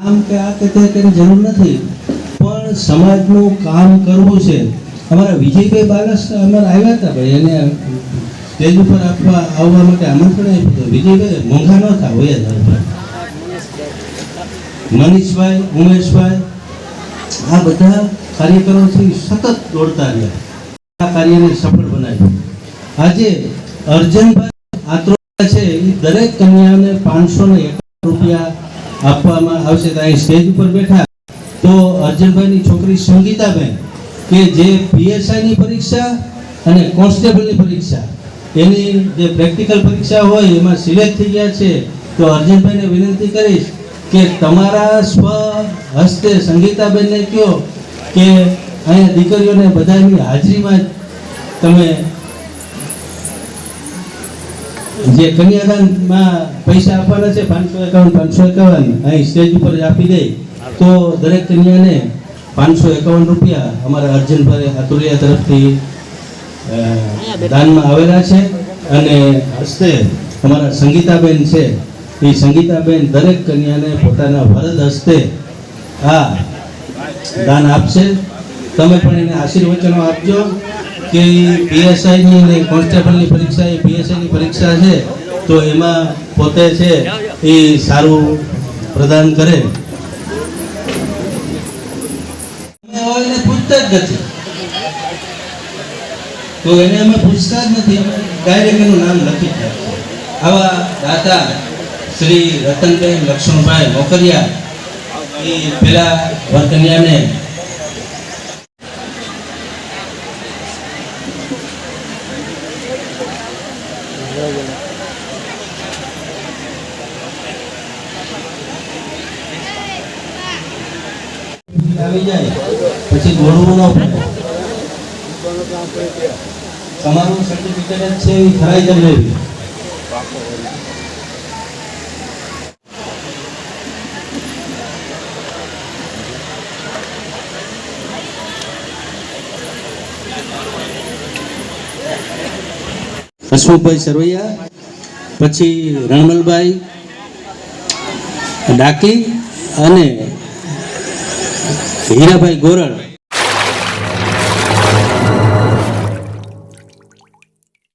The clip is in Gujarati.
આમ કે આ કે તે તેની જરૂર નથી. પણ સમાજનું કામ કરવું છે. અમારા વિજયભાઈ બાલસ અમારા આવ્યા હતા ભાઈ, એને સ્ટેજ ઉપર આપવા આવવા માટે આમંત્રણ આપ્યું હતું. વિજયભાઈ, મોંઘા ન હતા હોય જ મનીષભાઈ, ઉમેશભાઈ, આ બધા કાર્યકરોથી સતત દોડતા રહ્યા. આ કાર્યને સફળ બનાવ્યું. આજે અર્જનભાઈ આત્રોડા છે. એ દરેક કન્યાને પાંચસો ને એક રૂપિયા આપવામાં આવશે તો અહીં સ્ટેજ ઉપર બેઠા. તો અર્જનભાઈની છોકરી સંગીતાબેન, કે જે પીએસઆઈની પરીક્ષા અને કોન્સ્ટેબલની પરીક્ષા, એની જે પ્રેક્ટિકલ પરીક્ષા હોય એમાં સિલેક્ટ થઈ ગયા છે, તો અર્જનભાઈને વિનંતી કરીશ કે તમારા સ્વ હસ્તે સંગીતાબેનને કહો કે અહીંયા દીકરીઓને બધાની હાજરીમાં તમે જે કન્યાદાનમાં પૈસા આપવાના છે, પાંચસો એકાવન પાંચસો એકાવન, અહીં સ્ટેજ ઉપર જ આપી દે, તો દરેક કન્યાને પાંચસો એકાવન રૂપિયા અમારા અર્જુનભાઈ અતુલિયા તરફથી દાનમાં આવેલા છે. અને હસ્તે અમારા સંગીતાબેન છે. એ સંગીતાબેન દરેક કન્યાને પોતાના વરદ હસ્તે આ દાન આપશે. તમે પણ એને આશીર્વચનો આપજો. કે પીએસઆઈની ને કોન્સ્ટેબલની પરીક્ષા એ પીએસઆઈની પરીક્ષા છે, તો એમાં પોતે છે એ સારું પ્રદાન કરે. એને અમે પૂછતા જ નથી ડાયરેક્ટ એનું નામ લખી આવા દાતા શ્રી રતનબેન લક્ષ્મણભાઈ મોકરિયા એ પેલા વરકન્યાને આવી જાય પછી દોડવું ન પડે તમારું સર્ટિફિકેટ છે એ ખરાઈ જ લેવી હસમુખભાઈ સરવૈયા પછી રણમલભાઈ ડાકી અને હીરાભાઈ ગોરડ.